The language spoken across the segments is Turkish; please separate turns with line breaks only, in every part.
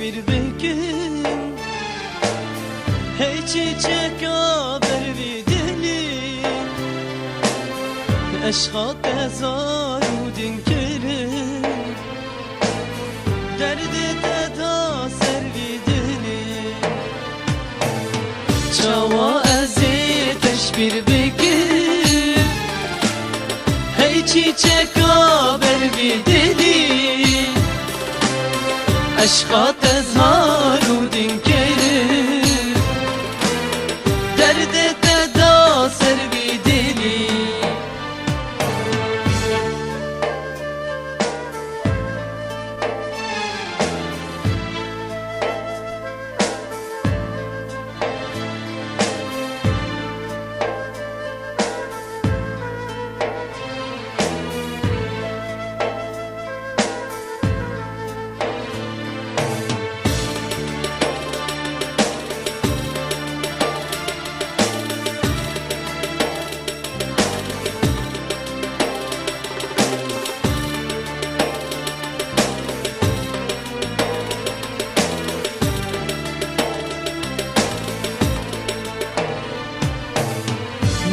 bir gün. Hey çiçek haber videli Eşha tezarudin kerim Derdi teda servideli Çava eziteş bir bugün Hey çiçek haber Aşka tezharudin kerim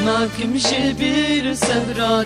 Nakim bir sevra